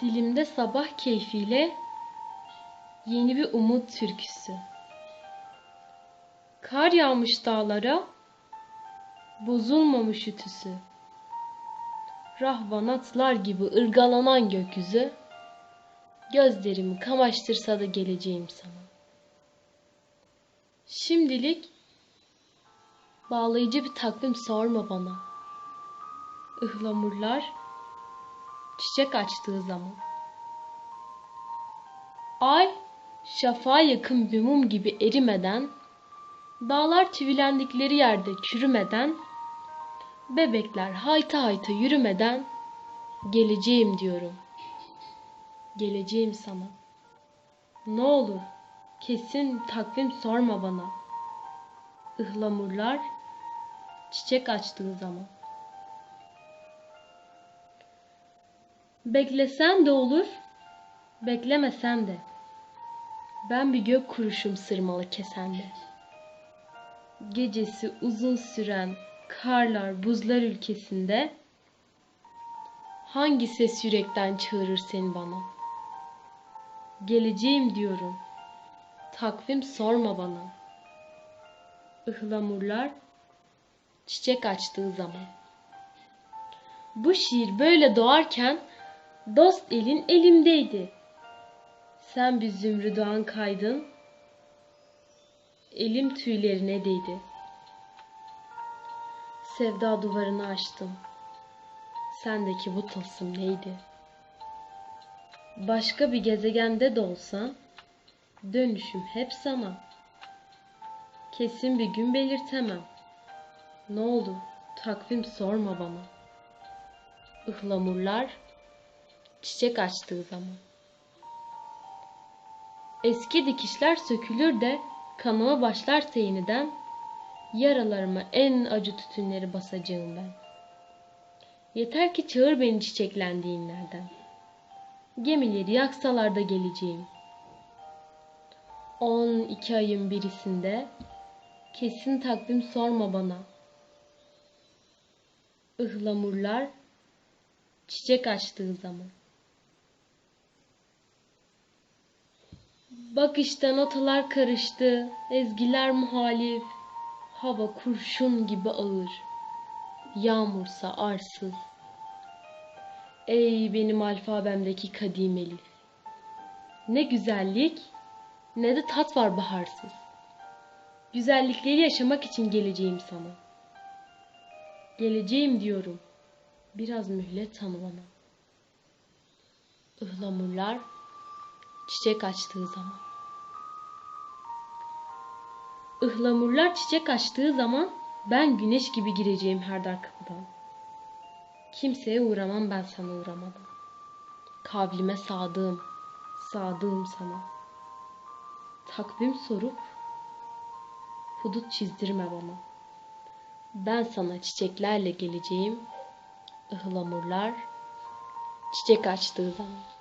Dilimde sabah keyfiyle yeni bir umut türküsü. Kar yağmış dağlara, bozulmamış ütüsü. Rahvanatlar gibi ırgalanan gökyüzü, gözlerimi kamaştırsa da geleceğim sana. Şimdilik bağlayıcı bir takvim sorma bana. Ihlamurlar çiçek açtığı zaman. Ay şafağa yakın bir mum gibi erimeden, dağlar çivilendikleri yerde çürümeden, bebekler hayta hayta yürümeden geleceğim diyorum. Geleceğim sana. Ne olur kesin takvim sorma bana. Ihlamurlar çiçek açtığı zaman. Beklesen de olur, beklemesen de. Ben bir gök kuruşum sırmalı kesende. Gecesi uzun süren karlar, buzlar ülkesinde hangi ses yürekten çağırır seni bana? Geleceğim diyorum. Takvim sorma bana. Ihlamurlar çiçek açtığı zaman. Bu şiir böyle doğarken Dost elin elimdeydi. Sen bir zümrüdüğan kaydın. Elim tüylerine değdi. Sevda duvarını açtım. Sendeki bu tılsım neydi? Başka bir gezegende de olsan dönüşüm hep sana. Kesin bir gün belirtemem. Ne olur takvim sorma bana. Ihlamurlar çiçek açtığı zaman. Eski dikişler sökülür de kanama başlarsa yeniden yaralarıma en acı tütünleri basacağım ben. Yeter ki çağır beni çiçeklendiğinlerden. Gemileri yaksalar da geleceğim. On iki ayın birisinde kesin takvim sorma bana. Ihlamurlar çiçek açtığı zaman. Bak işte notalar karıştı, ezgiler muhalif, hava kurşun gibi ağır, yağmursa arsız. Ey benim alfabemdeki kadim elif. Ne güzellik ne de tat var baharsız. Güzellikleri yaşamak için geleceğim sana. Geleceğim diyorum. Biraz mühlet tanı bana. Ihlamurlar çiçek açtığı zaman. Ihlamurlar çiçek açtığı zaman ben güneş gibi gireceğim her dar kapıdan. Kimseye uğramam ben sana uğramadan. Kavlime sadığım, sadığım sana. Takvim sorup hudut çizdirme bana. Ben sana çiçeklerle geleceğim. Ihlamurlar çiçek açtığı zaman.